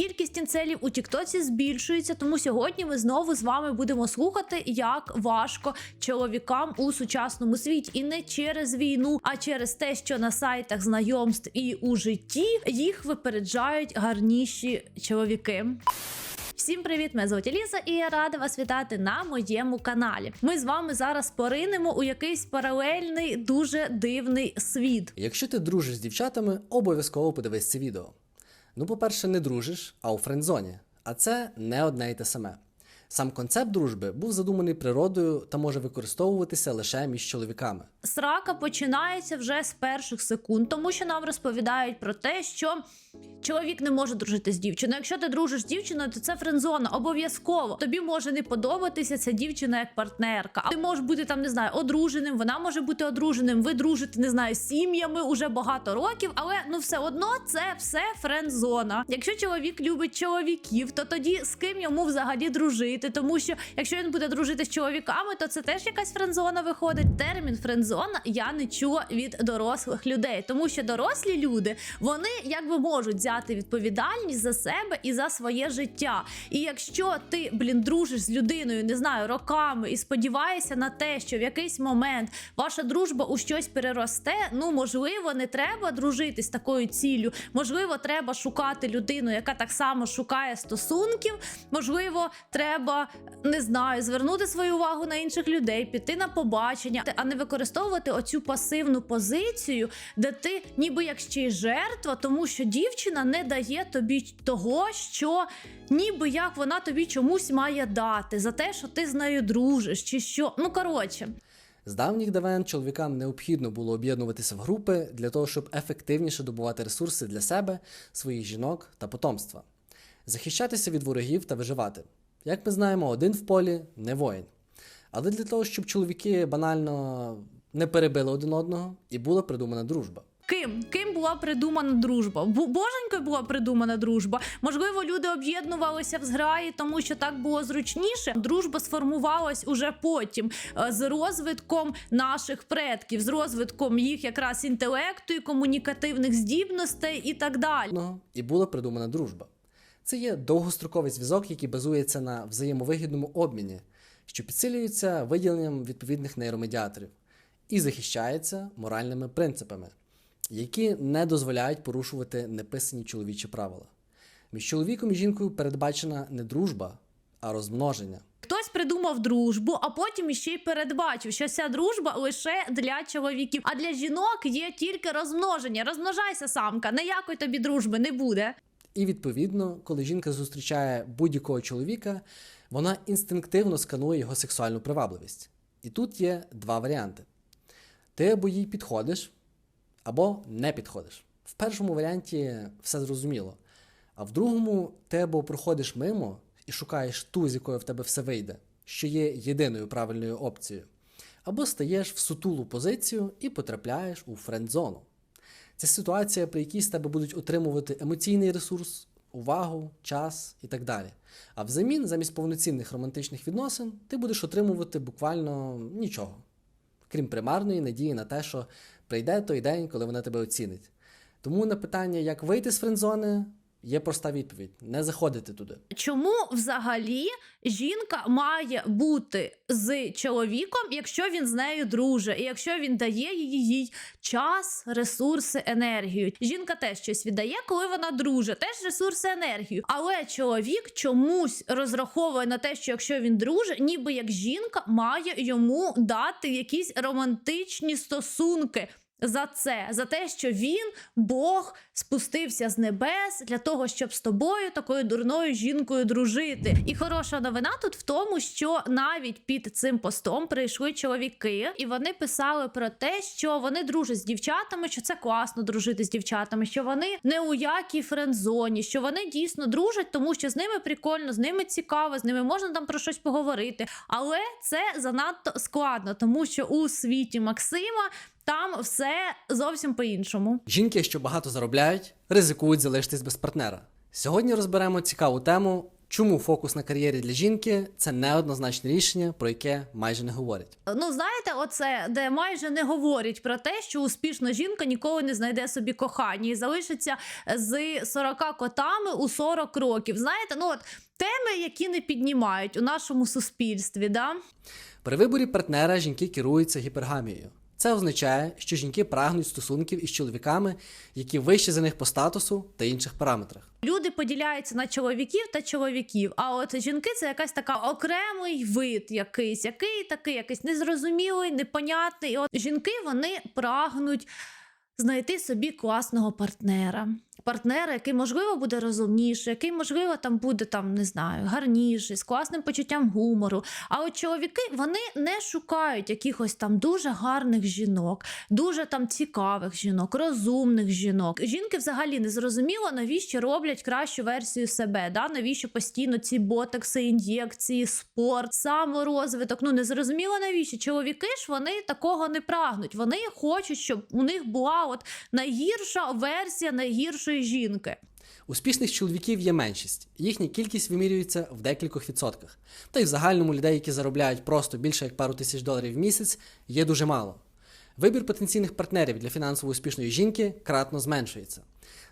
Кількість інцелів у Тіктоці збільшується, тому сьогодні ми знову з вами будемо слухати, як важко чоловікам у сучасному світі, і не через війну, а через те, що на сайтах знайомств і у житті їх випереджають гарніші чоловіки. Всім привіт! Мене звуть Еліза, і я рада вас вітати на моєму каналі. Ми з вами зараз поринемо у якийсь паралельний, дуже дивний світ. Якщо ти дружиш з дівчатами, обов'язково подивись це відео. Ну, по-перше, не дружиш, а у френдзоні. А це не одне й те саме. Сам концепт дружби був задуманий природою та може використовуватися лише між чоловіками. Срака починається вже з перших секунд, тому що нам розповідають про те, що чоловік не може дружити з дівчиною. Якщо ти дружиш з дівчиною, то це френдзона обов'язково. Тобі може не подобатися ця дівчина як партнерка. Ти можеш бути там, не знаю, одруженим. Вона може бути одруженим. Ви дружите, не знаю, сім'ями уже багато років, але ну все одно це все френдзона. Якщо чоловік любить чоловіків, то тоді з ким йому взагалі дружити? Тому що якщо він буде дружити з чоловіками, то це теж якась френдзона виходить. Термін френдзона я не чула від дорослих людей, тому що дорослі люди вони якби можуть взяти відповідальність за себе і за своє життя. І якщо ти, блін, дружиш з людиною, не знаю, роками і сподіваєшся на те, що в якийсь момент ваша дружба у щось переросте, ну можливо, не треба дружити з такою ціллю. Можливо, треба шукати людину, яка так само шукає стосунків. Можливо, треба не знаю, звернути свою увагу на інших людей, піти на побачення, а не використовувати оцю пасивну позицію, де ти ніби як ще й жертва, тому що дівчина не дає тобі того, що ніби як вона тобі чомусь має дати за те, що ти з нею дружиш, чи що. Ну коротше. З давніх давен чоловікам необхідно було об'єднуватися в групи для того, щоб ефективніше добувати ресурси для себе, своїх жінок та потомства, захищатися від ворогів та виживати. Як ми знаємо, один в полі не воїн. Але для того, щоб чоловіки банально не перебили один одного, і була придумана дружба. Ким? Ким була придумана дружба? Боженькою була придумана дружба. Можливо, люди об'єднувалися в зграї, тому що так було зручніше. Дружба сформувалась уже потім е, з розвитком наших предків, з розвитком їх якраз інтелекту і комунікативних здібностей і так далі. і була придумана дружба. Це є довгостроковий зв'язок, який базується на взаємовигідному обміні, що підсилюється виділенням відповідних нейромедіаторів і захищається моральними принципами, які не дозволяють порушувати неписані чоловічі правила. Між чоловіком і жінкою передбачена не дружба, а розмноження. Хтось придумав дружбу, а потім іще й передбачив, що ця дружба лише для чоловіків, а для жінок є тільки розмноження. Розмножайся, самка, ніякої тобі дружби не буде. І відповідно, коли жінка зустрічає будь-якого чоловіка, вона інстинктивно сканує його сексуальну привабливість. І тут є два варіанти: ти або їй підходиш, або не підходиш. В першому варіанті все зрозуміло. А в другому ти або проходиш мимо і шукаєш ту, з якою в тебе все вийде, що є єдиною правильною опцією, або стаєш в сутулу позицію і потрапляєш у френд-зону. Це ситуація, при якій з тебе будуть отримувати емоційний ресурс, увагу, час і так далі. А взамін, замість повноцінних романтичних відносин, ти будеш отримувати буквально нічого, крім примарної надії на те, що прийде той день, коли вона тебе оцінить. Тому на питання, як вийти з френдзони, є проста відповідь: не заходити туди. Чому взагалі жінка має бути з чоловіком, якщо він з нею друже, і якщо він дає їй, час, ресурси, енергію? Жінка теж щось віддає, коли вона друже, теж ресурси, енергію. Але чоловік чомусь розраховує на те, що якщо він друже, ніби як жінка має йому дати якісь романтичні стосунки. За це, за те, що він, Бог, спустився з небес для того, щоб з тобою, такою дурною жінкою, дружити. І хороша новина тут в тому, що навіть під цим постом прийшли чоловіки, і вони писали про те, що вони дружать з дівчатами, що це класно дружити з дівчатами, що вони не у якій френдзоні, що вони дійсно дружать, тому що з ними прикольно, з ними цікаво, з ними можна там про щось поговорити. Але це занадто складно, тому що у світі Максима. Там все зовсім по-іншому. Жінки, що багато заробляють, ризикують залишитись без партнера. Сьогодні розберемо цікаву тему чому фокус на кар'єрі для жінки це неоднозначне рішення, про яке майже не говорять. Ну, знаєте, оце, де майже не говорять про те, що успішна жінка ніколи не знайде собі кохання і залишиться з 40 котами у 40 років. Знаєте, ну от теми, які не піднімають у нашому суспільстві, да? При виборі партнера жінки керуються гіпергамією. Це означає, що жінки прагнуть стосунків із чоловіками, які вищі за них по статусу та інших параметрах. Люди поділяються на чоловіків та чоловіків. А от жінки це якась така окремий вид, якийсь, який такий, якийсь незрозумілий, непонятний. І от жінки вони прагнуть знайти собі класного партнера. Партнера, який можливо буде розумніший, який можливо там буде там не знаю, гарніший, з класним почуттям гумору. А от чоловіки вони не шукають якихось там дуже гарних жінок, дуже там цікавих жінок, розумних жінок. Жінки взагалі не зрозуміло, навіщо роблять кращу версію себе. Да? Навіщо постійно ці ботекси, ін'єкції, спорт, саморозвиток. Ну не зрозуміло навіщо. Чоловіки ж вони такого не прагнуть. Вони хочуть, щоб у них була от найгірша версія найгіршої жінки. Успішних чоловіків є меншість, їхня кількість вимірюється в декількох відсотках. Та й в загальному людей, які заробляють просто більше як пару тисяч доларів в місяць, є дуже мало. Вибір потенційних партнерів для фінансово успішної жінки кратно зменшується.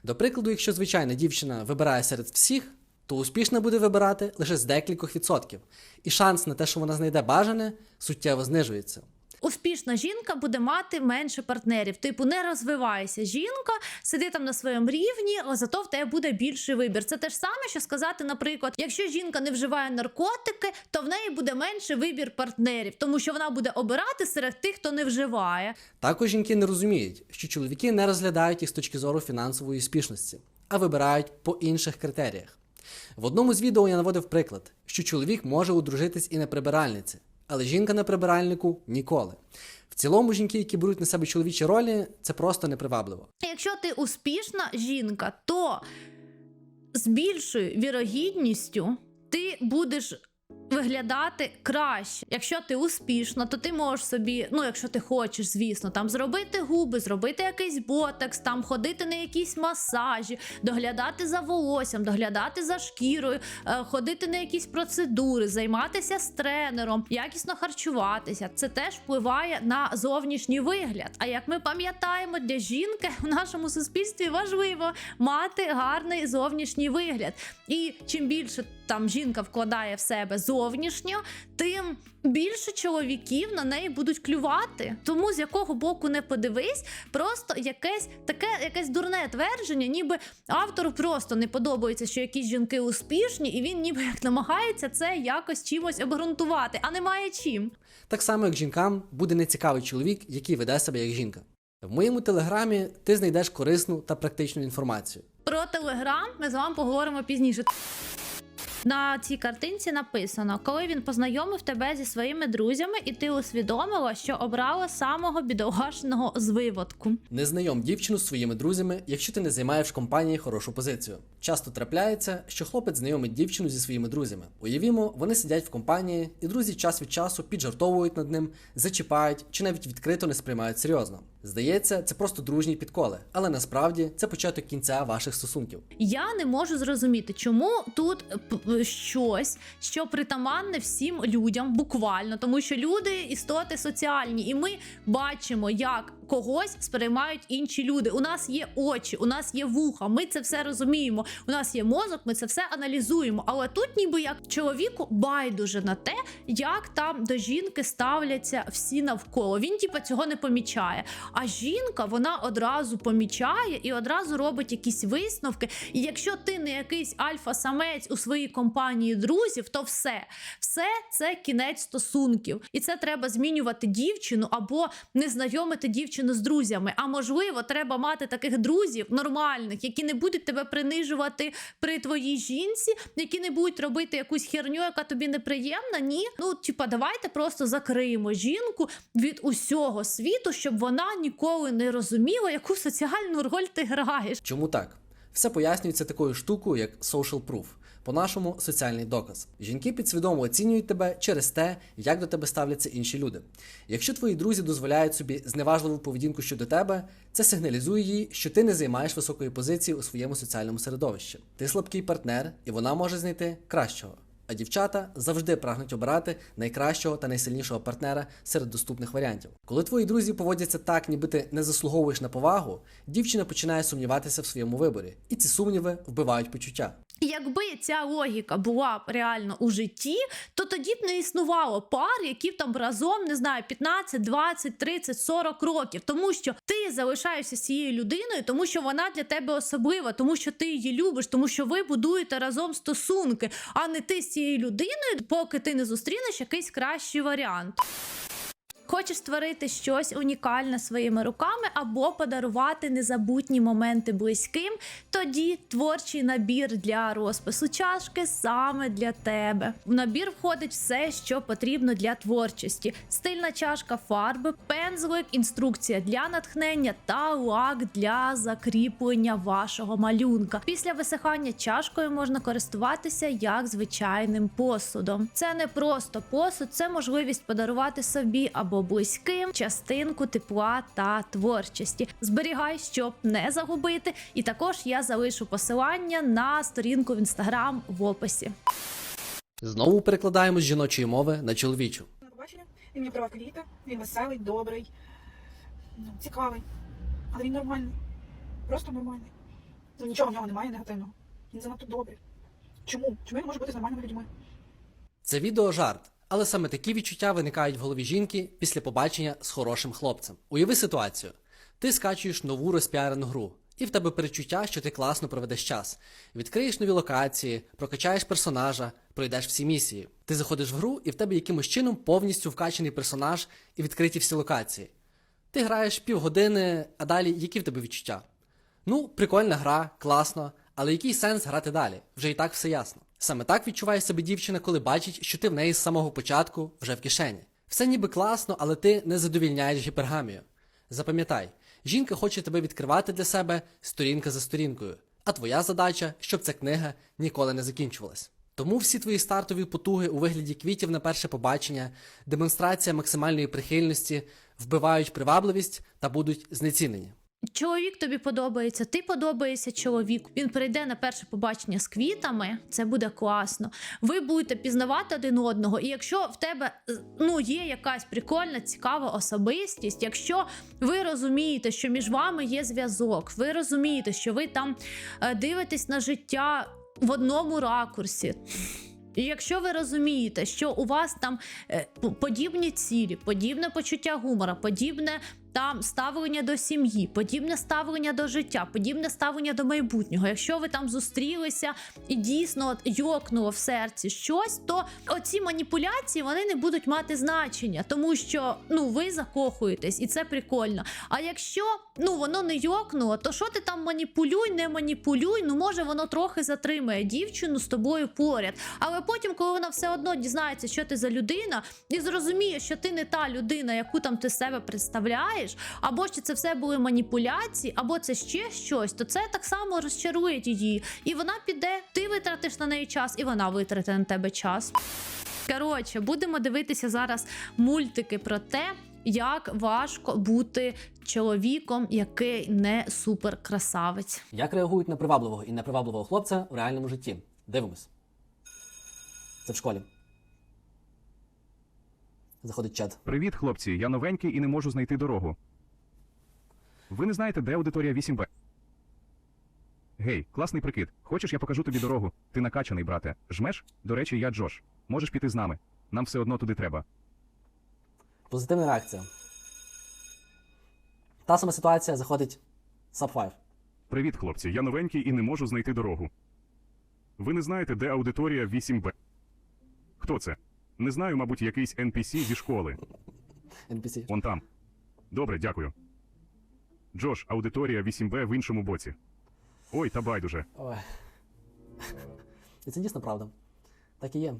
До прикладу, якщо звичайна дівчина вибирає серед всіх, то успішна буде вибирати лише з декількох відсотків, і шанс на те, що вона знайде бажане, суттєво знижується. Успішна жінка буде мати менше партнерів. Типу, не розвивайся. Жінка сиди там на своєму рівні, але зато в тебе буде більший вибір. Це те ж саме, що сказати, наприклад, якщо жінка не вживає наркотики, то в неї буде менший вибір партнерів, тому що вона буде обирати серед тих, хто не вживає. Також жінки не розуміють, що чоловіки не розглядають їх з точки зору фінансової успішності, а вибирають по інших критеріях. В одному з відео я наводив приклад, що чоловік може одружитись і на прибиральниці, але жінка на прибиральнику ніколи. В цілому жінки, які беруть на себе чоловічі ролі, це просто непривабливо. Якщо ти успішна жінка, то з більшою вірогідністю ти будеш. Виглядати краще. Якщо ти успішна, то ти можеш собі, ну якщо ти хочеш, звісно, там зробити губи, зробити якийсь ботекс, там ходити на якісь масажі, доглядати за волоссям, доглядати за шкірою, е, ходити на якісь процедури, займатися з тренером, якісно харчуватися. Це теж впливає на зовнішній вигляд. А як ми пам'ятаємо, для жінки в нашому суспільстві важливо мати гарний зовнішній вигляд. І чим більше там жінка вкладає в себе зовнішньо, тим більше чоловіків на неї будуть клювати. Тому з якого боку не подивись, просто якесь таке якесь дурне твердження, ніби автору просто не подобається, що якісь жінки успішні, і він ніби як намагається це якось чимось обґрунтувати, а немає чим. Так само, як жінкам буде нецікавий чоловік, який веде себе як жінка. В моєму телеграмі ти знайдеш корисну та практичну інформацію. Про телеграм ми з вами поговоримо пізніше. На цій картинці написано, коли він познайомив тебе зі своїми друзями, і ти усвідомила, що обрала самого бідолашного з виводку. Не знайом дівчину з своїми друзями, якщо ти не займаєш в компанії хорошу позицію. Часто трапляється, що хлопець знайомить дівчину зі своїми друзями. Уявімо, вони сидять в компанії, і друзі час від часу піджартовують над ним, зачіпають чи навіть відкрито не сприймають серйозно. Здається, це просто дружні підколи, але насправді це початок кінця ваших стосунків. Я не можу зрозуміти, чому тут щось, що притаманне всім людям, буквально, тому що люди істоти соціальні, і ми бачимо, як когось сприймають інші люди. У нас є очі, у нас є вуха. Ми це все розуміємо. У нас є мозок, ми це все аналізуємо. Але тут, ніби як чоловіку, байдуже на те, як там до жінки ставляться всі навколо. Він типа цього не помічає. А жінка вона одразу помічає і одразу робить якісь висновки. І якщо ти не якийсь альфа-самець у своїй компанії друзів, то все, все це кінець стосунків. І це треба змінювати дівчину або не знайомити дівчину з друзями. А можливо, треба мати таких друзів нормальних, які не будуть тебе принижувати при твоїй жінці, які не будуть робити якусь херню, яка тобі неприємна. Ні, ну типа, давайте просто закриємо жінку від усього світу, щоб вона ніколи не розуміла, яку соціальну роль ти граєш. Чому так? Все пояснюється такою штукою, як social proof. По-нашому соціальний доказ. Жінки підсвідомо оцінюють тебе через те, як до тебе ставляться інші люди. Якщо твої друзі дозволяють собі зневажливу поведінку щодо тебе, це сигналізує їй, що ти не займаєш високої позиції у своєму соціальному середовищі. Ти слабкий партнер, і вона може знайти кращого. А дівчата завжди прагнуть обирати найкращого та найсильнішого партнера серед доступних варіантів. Коли твої друзі поводяться так, ніби ти не заслуговуєш на повагу, дівчина починає сумніватися в своєму виборі, і ці сумніви вбивають почуття. Якби ця логіка була реально у житті, то тоді б не існувало пар, які там разом не знаю 15, 20, 30, 40 років, тому що ти залишаєшся з цією людиною, тому що вона для тебе особлива, тому що ти її любиш, тому що ви будуєте разом стосунки, а не ти з цією людиною, поки ти не зустрінеш якийсь кращий варіант. Хочеш створити щось унікальне своїми руками або подарувати незабутні моменти близьким, тоді творчий набір для розпису чашки саме для тебе. В набір входить все, що потрібно для творчості: стильна чашка фарби, пензлик, інструкція для натхнення та лак для закріплення вашого малюнка. Після висихання чашкою можна користуватися як звичайним посудом. Це не просто посуд, це можливість подарувати собі або близьким частинку тепла та творчості. Зберігай, щоб не загубити. І також я залишу посилання на сторінку в інстаграм в описі. Знову перекладаємо з жіночої мови на чоловічу. на побачення. Він мені права квіта, він веселий, добрий, ну, цікавий. Але він нормальний. Просто нормальний. Ну нічого в нього немає негативного. Він занадто добрий. Чому? Чому він може бути з нормальними людьми? Це відео жарт, але саме такі відчуття виникають в голові жінки після побачення з хорошим хлопцем. Уяви ситуацію: ти скачуєш нову розпіарену гру, і в тебе перечуття, що ти класно проведеш час. Відкриєш нові локації, прокачаєш персонажа, пройдеш всі місії. Ти заходиш в гру, і в тебе якимось чином повністю вкачаний персонаж і відкриті всі локації. Ти граєш півгодини, а далі які в тебе відчуття? Ну, прикольна гра, класно, але який сенс грати далі? Вже і так все ясно. Саме так відчуває себе дівчина, коли бачить, що ти в неї з самого початку вже в кишені. Все ніби класно, але ти не задовільняєш гіпергамію. Запам'ятай, жінка хоче тебе відкривати для себе сторінка за сторінкою, а твоя задача, щоб ця книга ніколи не закінчувалась. Тому всі твої стартові потуги у вигляді квітів на перше побачення, демонстрація максимальної прихильності вбивають привабливість та будуть знецінені. Чоловік тобі подобається, ти подобаєшся чоловіку. Він прийде на перше побачення з квітами, це буде класно. Ви будете пізнавати один одного. І якщо в тебе е, ну є якась прикольна, цікава особистість, якщо ви розумієте, що між вами є зв'язок, ви розумієте, що ви там е, дивитесь на життя в одному ракурсі. І якщо ви розумієте, що у вас там е, подібні цілі, подібне почуття гумора, подібне там ставлення до сім'ї, подібне ставлення до життя, подібне ставлення до майбутнього. Якщо ви там зустрілися і дійсно от йокнуло в серці щось, то оці маніпуляції вони не будуть мати значення, тому що ну ви закохуєтесь, і це прикольно. А якщо ну воно не йокнуло, то що ти там маніпулюй, не маніпулюй, ну може воно трохи затримає дівчину з тобою поряд. Але потім, коли вона все одно дізнається, що ти за людина, і зрозуміє, що ти не та людина, яку там ти себе представляєш, або що це все були маніпуляції, або це ще щось, то це так само розчарує її. І вона піде, ти витратиш на неї час, і вона витратить на тебе час. Коротше, будемо дивитися зараз мультики про те, як важко бути чоловіком, який не супер красавець. Як реагують на привабливого і непривабливого хлопця у реальному житті? Дивимось. Це в школі. Заходить чат. Привіт, хлопці. Я новенький і не можу знайти дорогу. Ви не знаєте, де аудиторія 8Б? Гей, класний прикид. Хочеш, я покажу тобі дорогу? Ти накачаний, брате. Жмеш? До речі, я Джош. Можеш піти з нами. Нам все одно туди треба. Позитивна реакція. Та сама ситуація заходить Sub 5. Привіт, хлопці. Я новенький і не можу знайти дорогу. Ви не знаєте, де аудиторія 8Б? Хто це? Не знаю, мабуть, якийсь NPC зі школи. NPC. Он там. Добре, дякую. Джош, аудиторія 8Б в іншому боці. Ой, та байдуже. Ой. І це дійсно правда. Так і є.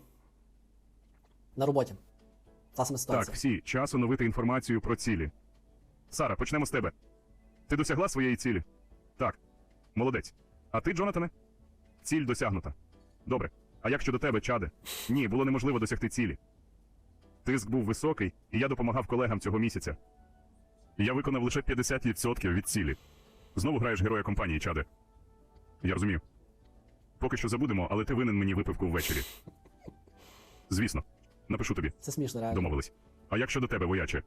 На роботі. Та сама ситуація. Так, всі, час оновити інформацію про цілі. Сара, почнемо з тебе. Ти досягла своєї цілі? Так. Молодець. А ти, Джонатане? Ціль досягнута. Добре. А як щодо тебе, чаде? Ні, було неможливо досягти цілі. Тиск був високий, і я допомагав колегам цього місяця. Я виконав лише 50% від цілі. Знову граєш героя компанії, чаде. Я розумію. Поки що забудемо, але ти винен мені випивку ввечері. Звісно, напишу тобі. Це смішно, реально. Домовились. А як щодо тебе, вояче?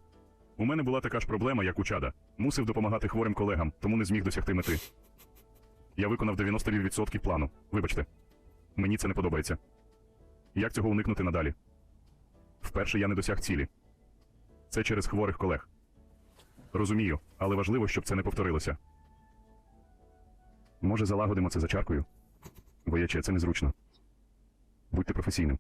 У мене була така ж проблема, як у чада. Мусив допомагати хворим колегам, тому не зміг досягти мети. Я виконав 90% плану. Вибачте. Мені це не подобається. Як цього уникнути надалі? Вперше я не досяг цілі. Це через хворих колег. Розумію, але важливо, щоб це не повторилося. Може, залагодимо це за чаркою? Вояче, це незручно. Будьте професійним.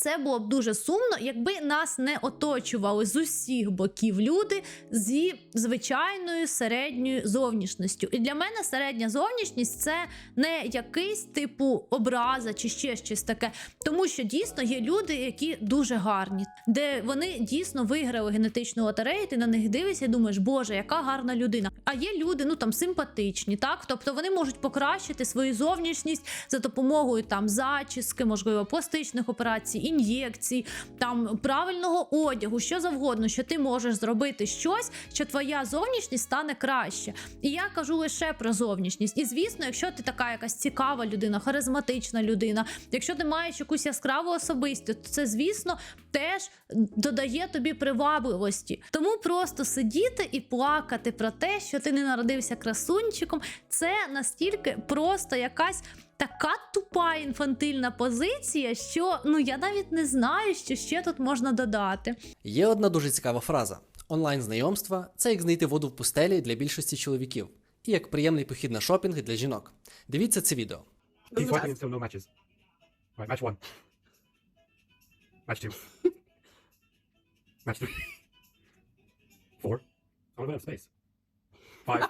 Це було б дуже сумно, якби нас не оточували з усіх боків люди зі звичайною середньою зовнішністю. І для мене середня зовнішність це не якийсь типу образа чи ще щось таке. Тому що дійсно є люди, які дуже гарні, де вони дійсно виграли генетичну лотерею, ти на них дивишся і думаєш, боже, яка гарна людина. А є люди, ну там симпатичні, так тобто вони можуть покращити свою зовнішність за допомогою там зачіски, можливо, пластичних операцій, ін'єкцій, там правильного одягу, що завгодно, що ти можеш зробити щось, що твоя зовнішність стане краще. І я кажу лише про зовнішність. І звісно, якщо ти така якась цікава людина, харизматична людина, якщо ти маєш якусь яскраву особистість, то це, звісно, теж додає тобі привабливості. Тому просто сидіти і плакати про те, що ти не народився красунчиком, це настільки просто якась. Така тупа інфантильна позиція, що ну я навіть не знаю, що ще тут можна додати. Є одна дуже цікава фраза: онлайн знайомства це як знайти воду в пустелі для більшості чоловіків, і як приємний похід на шопінг для жінок. Дивіться це відео. Keep swiping until no matches. Right, match one. Match two. match three. Four. I'm out of space. Five.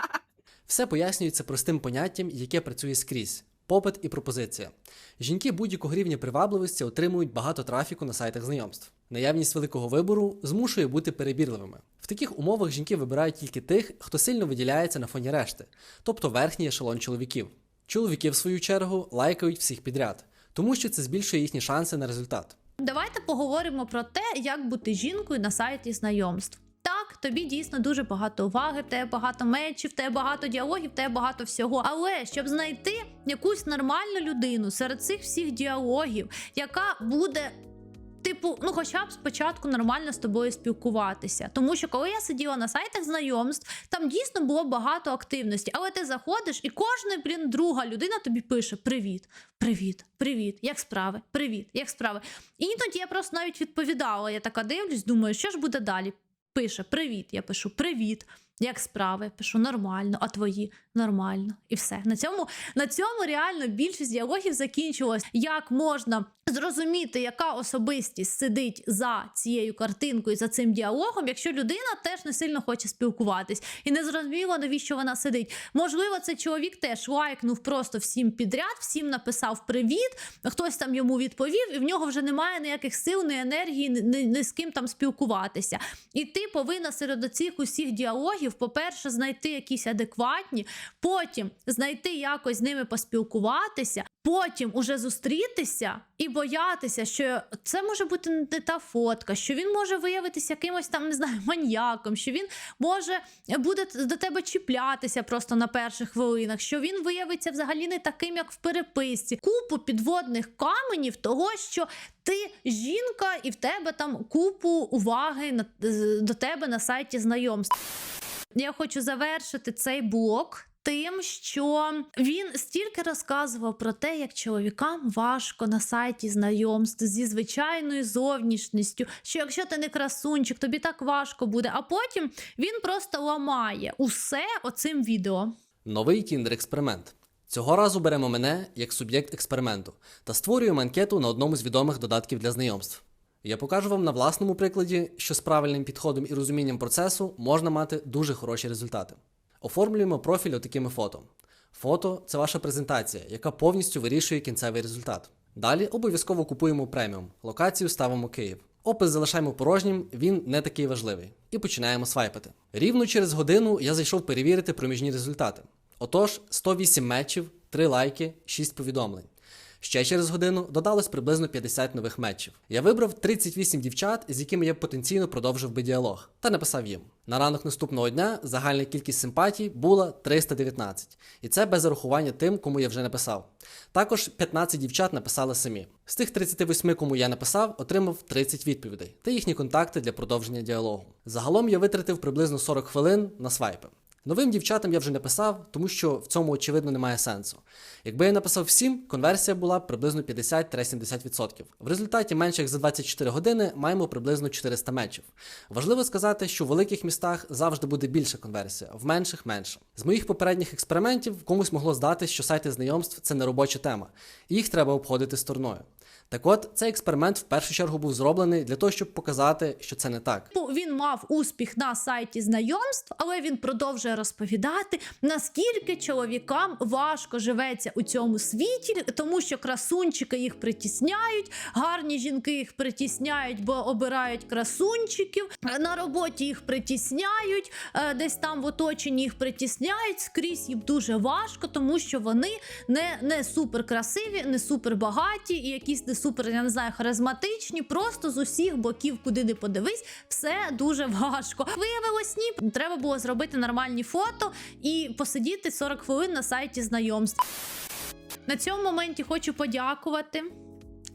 Все пояснюється простим поняттям, яке працює скрізь. Попит і пропозиція. Жінки будь-якого рівня привабливості отримують багато трафіку на сайтах знайомств. Наявність великого вибору змушує бути перебірливими. В таких умовах жінки вибирають тільки тих, хто сильно виділяється на фоні решти, тобто верхній ешелон чоловіків. Чоловіки, в свою чергу, лайкають всіх підряд, тому що це збільшує їхні шанси на результат. Давайте поговоримо про те, як бути жінкою на сайті знайомств. Так, тобі дійсно дуже багато уваги, в тебе багато мечів, в тебе багато діалогів, в тебе багато всього. Але щоб знайти якусь нормальну людину серед цих всіх діалогів, яка буде. Типу, ну хоча б спочатку нормально з тобою спілкуватися. Тому що коли я сиділа на сайтах знайомств, там дійсно було багато активності. Але ти заходиш, і кожна, блін, друга людина тобі пише: Привіт, привіт, привіт, як справи? Привіт, як справи? І іноді я просто навіть відповідала. Я така дивлюсь, думаю, що ж буде далі? Пише Привіт. Я пишу Привіт. Як справи? Пишу нормально, а твої нормально. І все. На цьому, на цьому реально більшість діалогів закінчилось. Як можна зрозуміти, яка особистість сидить за цією картинкою, за цим діалогом, якщо людина теж не сильно хоче спілкуватись і не зрозуміло, навіщо вона сидить. Можливо, цей чоловік теж лайкнув просто всім підряд, всім написав привіт, хтось там йому відповів, і в нього вже немає ніяких сил, ні енергії, ні, ні, ні з ким там спілкуватися. І ти повинна серед цих усіх діалогів, по-перше, знайти якісь адекватні, потім знайти якось з ними поспілкуватися, потім уже зустрітися і боятися, що це може бути не та фотка, що він може виявитися якимось там, не знаю, маньяком, що він може буде до тебе чіплятися просто на перших хвилинах, що він виявиться взагалі не таким, як в переписці. Купу підводних каменів того, що ти жінка, і в тебе там купу уваги на, до тебе на сайті знайомств. Я хочу завершити цей блок. Тим, що він стільки розказував про те, як чоловікам важко на сайті знайомств зі звичайною зовнішністю, що якщо ти не красунчик, тобі так важко буде. А потім він просто ламає усе оцим відео. Новий Tinder експеримент. Цього разу беремо мене як суб'єкт експерименту та створюємо анкету на одному з відомих додатків для знайомств. Я покажу вам на власному прикладі, що з правильним підходом і розумінням процесу можна мати дуже хороші результати. Оформлюємо профіль отакими фото. Фото це ваша презентація, яка повністю вирішує кінцевий результат. Далі обов'язково купуємо преміум. Локацію ставимо Київ. Опис залишаємо порожнім, він не такий важливий. І починаємо свайпати. Рівно через годину я зайшов перевірити проміжні результати. Отож, 108 метчів, 3 лайки, 6 повідомлень. Ще через годину додалось приблизно 50 нових метчів. Я вибрав 38 дівчат, з якими я потенційно продовжив би діалог, та написав їм. На ранок наступного дня загальна кількість симпатій була 319, і це без зарахування тим, кому я вже написав. Також 15 дівчат написали самі. З тих 38, кому я написав, отримав 30 відповідей та їхні контакти для продовження діалогу. Загалом я витратив приблизно 40 хвилин на свайпи. Новим дівчатам я вже не писав, тому що в цьому очевидно немає сенсу. Якби я написав всім, конверсія була б приблизно 50-70%. В результаті менше як за 24 години маємо приблизно 400 мечів. Важливо сказати, що в великих містах завжди буде більша конверсія, в менших менше. З моїх попередніх експериментів комусь могло здати, що сайти знайомств це не робоча тема, і їх треба обходити стороною. Так от, цей експеримент в першу чергу був зроблений для того, щоб показати, що це не так. Типу, Він мав успіх на сайті знайомств, але він продовжує розповідати, наскільки чоловікам важко живеться у цьому світі, тому що красунчики їх притісняють, гарні жінки їх притісняють, бо обирають красунчиків. На роботі їх притісняють, е, десь там в оточенні їх притісняють. Скрізь їм дуже важко, тому що вони не, не супер красиві, не супер багаті і якісь не супер, я не знаю, харизматичні. Просто з усіх боків, куди не подивись, все дуже важко. Виявилось, ні, треба було зробити нормальні фото і посидіти 40 хвилин на сайті знайомств. На цьому моменті хочу подякувати.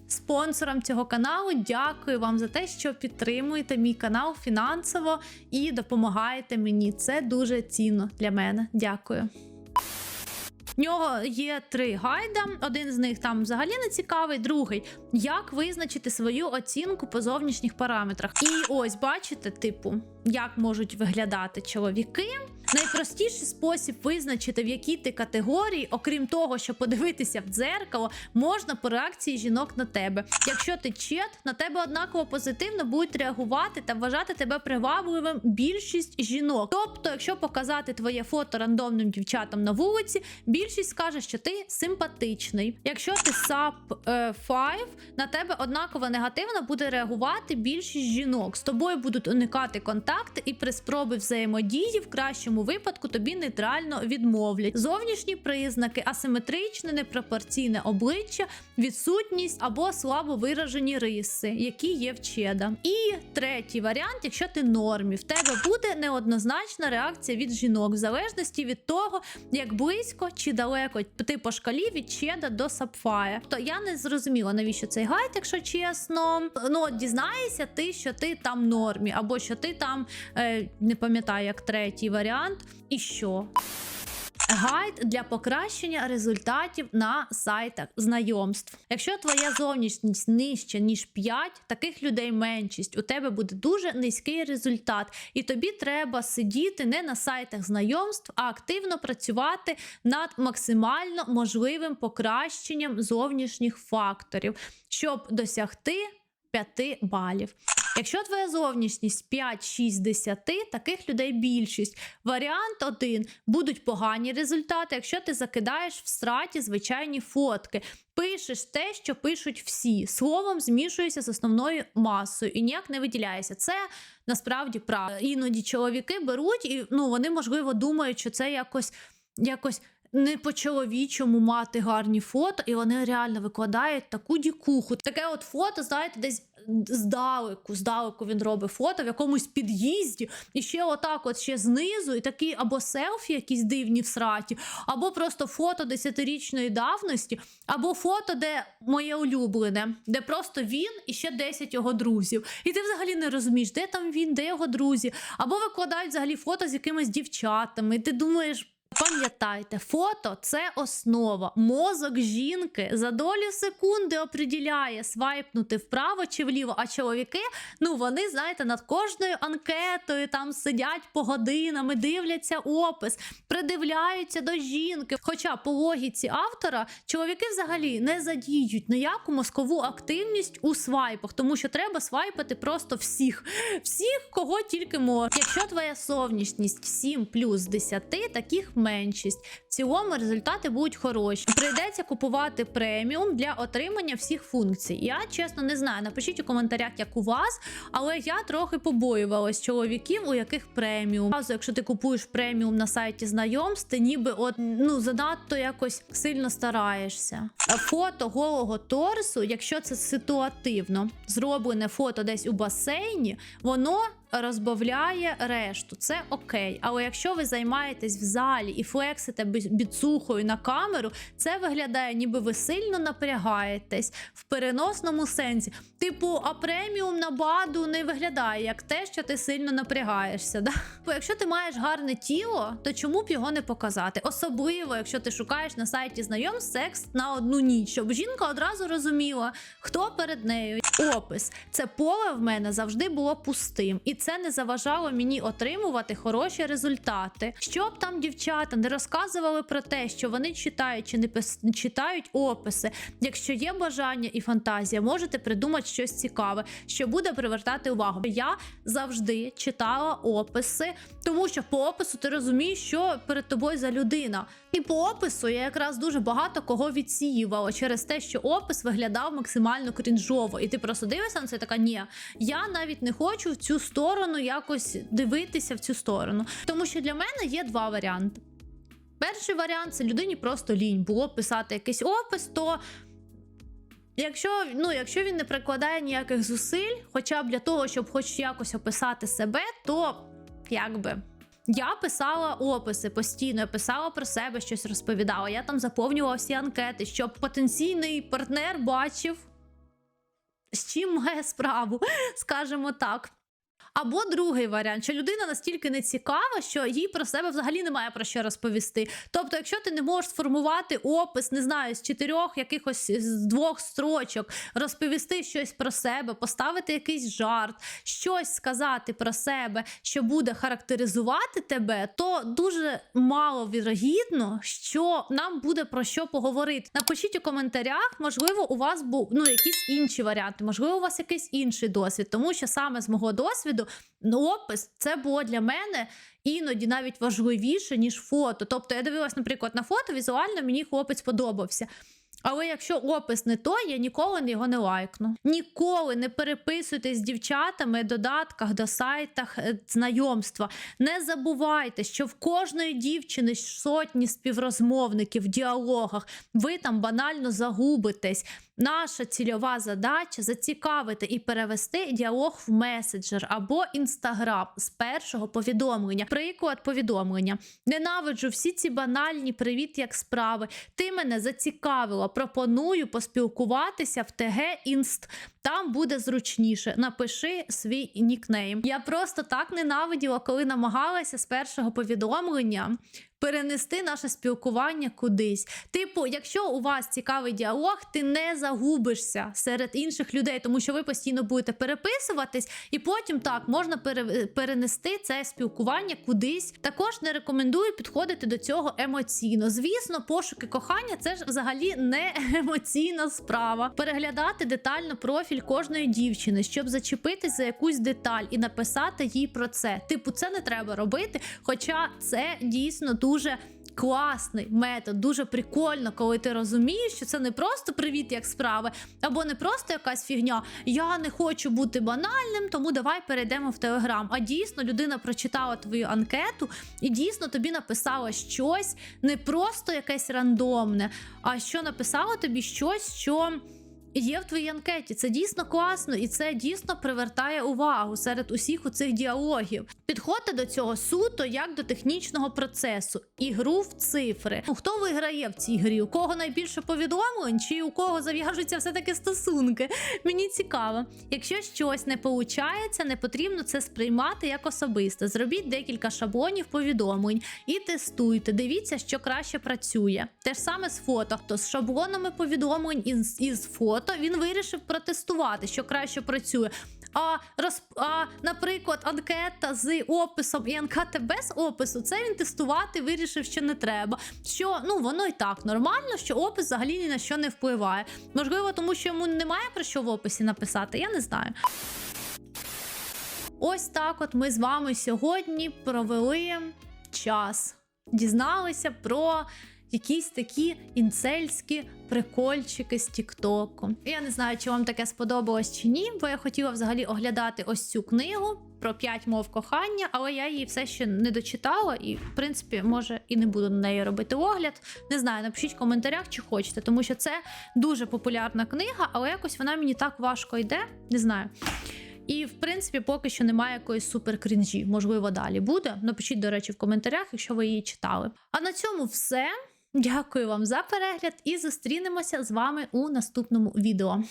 Спонсорам цього каналу дякую вам за те, що підтримуєте мій канал фінансово і допомагаєте мені. Це дуже цінно для мене. Дякую. Нього є три гайда. Один з них там взагалі не цікавий. Другий як визначити свою оцінку по зовнішніх параметрах. І ось бачите, типу, як можуть виглядати чоловіки. Найпростіший спосіб визначити, в якій ти категорії, окрім того, що подивитися в дзеркало, можна по реакції жінок на тебе. Якщо ти чет, на тебе однаково позитивно будуть реагувати та вважати тебе привабливим більшість жінок. Тобто, якщо показати твоє фото рандомним дівчатам на вулиці, більшість скаже, що ти симпатичний. Якщо ти сап 5, на тебе однаково негативно буде реагувати більшість жінок. З тобою будуть уникати контакти, і при спробі взаємодії в кращому випадку тобі нейтрально відмовлять. Зовнішні признаки, асиметричне, непропорційне обличчя, відсутність або слабо виражені риси, які є в чеда. І третій варіант, якщо ти нормі, в тебе буде неоднозначна реакція від жінок, в залежності від того, як близько чи далеко ти по шкалі від чеда до сапфая. То я не зрозуміла, навіщо цей гайд, якщо чесно. Ну дізнаєшся ти, що ти там нормі, або що ти там е, не пам'ятаю, як третій варіант, і що. Гайд для покращення результатів на сайтах знайомств. Якщо твоя зовнішність нижча ніж 5, таких людей меншість. У тебе буде дуже низький результат, і тобі треба сидіти не на сайтах знайомств, а активно працювати над максимально можливим покращенням зовнішніх факторів, щоб досягти 5 балів. Якщо твоя зовнішність 5-6 10, таких людей більшість. Варіант 1 будуть погані результати, якщо ти закидаєш в страті звичайні фотки. Пишеш те, що пишуть всі. Словом змішуєшся з основною масою і ніяк не виділяєшся. Це насправді правда. Іноді чоловіки беруть і ну вони можливо думають, що це якось якось. Не по-чоловічому мати гарні фото, і вони реально викладають таку дікуху. Таке от фото, знаєте, десь здалеку, здалеку він робить фото в якомусь під'їзді, і ще отак, от ще знизу, і такі або селфі, якісь дивні в сраті, або просто фото десятирічної давності, або фото, де моє улюблене, де просто він і ще 10 його друзів. І ти взагалі не розумієш, де там він, де його друзі, або викладають взагалі фото з якимись дівчатами. І ти думаєш. Пам'ятайте, фото це основа. Мозок жінки за долю секунди оприділяє свайпнути вправо чи вліво. А чоловіки, ну вони знаєте, над кожною анкетою там сидять по годинами, дивляться опис, придивляються до жінки. Хоча по логіці автора чоловіки взагалі не задіють ніяку мозкову активність у свайпах, тому що треба свайпати просто всіх, всіх, кого тільки можна. Якщо твоя зовнішність 7 плюс 10, таких меншість. В цілому результати будуть хороші. Прийдеться купувати преміум для отримання всіх функцій. Я чесно не знаю. Напишіть у коментарях, як у вас, але я трохи побоювалась чоловіків, у яких преміум. Разу, якщо ти купуєш преміум на сайті знайомств, ти ніби от ну занадто якось сильно стараєшся. Фото голого торсу, якщо це ситуативно, зроблене фото десь у басейні, воно розбавляє решту. Це окей. Але якщо ви займаєтесь в залі і флексите бі- біцухою на камеру, це виглядає, ніби ви сильно напрягаєтесь в переносному сенсі. Типу, а преміум на баду не виглядає як те, що ти сильно напрягаєшся. Да? Бо якщо ти маєш гарне тіло, то чому б його не показати? Особливо, якщо ти шукаєш на сайті знайомств секс на одну ніч, щоб жінка одразу розуміла, хто перед нею. Опис це поле в мене завжди було пустим, і це не заважало мені отримувати хороші результати. Щоб там дівчата не розказували про те, що вони читають чи не пис- читають описи. Якщо є бажання і фантазія, можете придумати щось цікаве, що буде привертати увагу. Я завжди читала описи, тому що по опису ти розумієш, що перед тобою за людина. І по опису я якраз дуже багато кого відсіювала через те, що опис виглядав максимально крінжово. І ти просто дивишся на це така, ні, я навіть не хочу в цю сторону якось дивитися в цю сторону. Тому що для мене є два варіанти. Перший варіант це людині просто лінь було писати якийсь опис, то Якщо, ну, якщо він не прикладає ніяких зусиль, хоча б для того, щоб хоч якось описати себе, то якби. Я писала описи постійно, писала про себе щось розповідала. Я там заповнювала всі анкети, щоб потенційний партнер бачив, з чим має справу, скажімо так. Або другий варіант, що людина настільки не цікава, що їй про себе взагалі немає про що розповісти. Тобто, якщо ти не можеш сформувати опис, не знаю, з чотирьох якихось з двох строчок, розповісти щось про себе, поставити якийсь жарт, щось сказати про себе, що буде характеризувати тебе, то дуже мало вірогідно, що нам буде про що поговорити. Напишіть у коментарях, можливо, у вас був ну якісь інші варіанти, можливо, у вас якийсь інший досвід, тому що саме з мого досвіду ну, опис це було для мене іноді навіть важливіше, ніж фото. Тобто я дивилась, наприклад, на фото, візуально мені хлопець подобався. Але якщо опис не той, я ніколи його не лайкну. Ніколи не переписуйтесь з дівчатами додатках до сайтах е, знайомства. Не забувайте, що в кожної дівчини сотні співрозмовників в діалогах. Ви там банально загубитесь. Наша цільова задача зацікавити і перевести діалог в меседжер або інстаграм з першого повідомлення. Приклад повідомлення. Ненавиджу всі ці банальні привіт, як справи. Ти мене зацікавила. Пропоную поспілкуватися в ТГ Інст. Там буде зручніше. Напиши свій нікнейм. Я просто так ненавиділа, коли намагалася з першого повідомлення перенести наше спілкування кудись. Типу, якщо у вас цікавий діалог, ти не загубишся серед інших людей, тому що ви постійно будете переписуватись, і потім так можна пере- перенести це спілкування кудись. Також не рекомендую підходити до цього емоційно. Звісно, пошуки кохання це ж взагалі не емоційна справа. Переглядати детально профіль кожної дівчини, щоб зачепитись за якусь деталь і написати їй про це. Типу, це не треба робити, хоча це дійсно дуже. Класний метод, дуже прикольно, коли ти розумієш, що це не просто привіт, як справи, або не просто якась фігня. Я не хочу бути банальним, тому давай перейдемо в Телеграм. А дійсно людина прочитала твою анкету і дійсно тобі написала щось не просто якесь рандомне, а що написала тобі щось, що. Є в твоїй анкеті, це дійсно класно і це дійсно привертає увагу серед усіх у цих діалогів. Підходьте до цього суто як до технічного процесу, ігру в цифри. Ну, хто виграє в цій грі? У кого найбільше повідомлень, чи у кого зав'яжуться все-таки стосунки? Мені цікаво. Якщо щось не получається, не потрібно це сприймати як особисте. Зробіть декілька шаблонів повідомлень і тестуйте. Дивіться, що краще працює. Те ж саме з фото. То з шаблонами повідомлень із, із фото він вирішив протестувати, що краще працює. А, роз... а, наприклад, анкета з описом і анкета без опису, це він тестувати вирішив, що не треба. Що ну воно і так нормально, що опис взагалі ні на що не впливає. Можливо, тому що йому немає про що в описі написати, я не знаю. Ось так от ми з вами сьогодні провели час. дізналися про якісь такі інцельські прикольчики з Тіктоку. Я не знаю, чи вам таке сподобалось чи ні, бо я хотіла взагалі оглядати ось цю книгу про п'ять мов кохання, але я її все ще не дочитала, і в принципі, може, і не буду на неї робити огляд. Не знаю, напишіть в коментарях, чи хочете, тому що це дуже популярна книга, але якось вона мені так важко йде. Не знаю. І, в принципі, поки що немає якоїсь супер крінжі. Можливо, далі буде. Напишіть, до речі, в коментарях, якщо ви її читали. А на цьому все. Дякую вам за перегляд і зустрінемося з вами у наступному відео.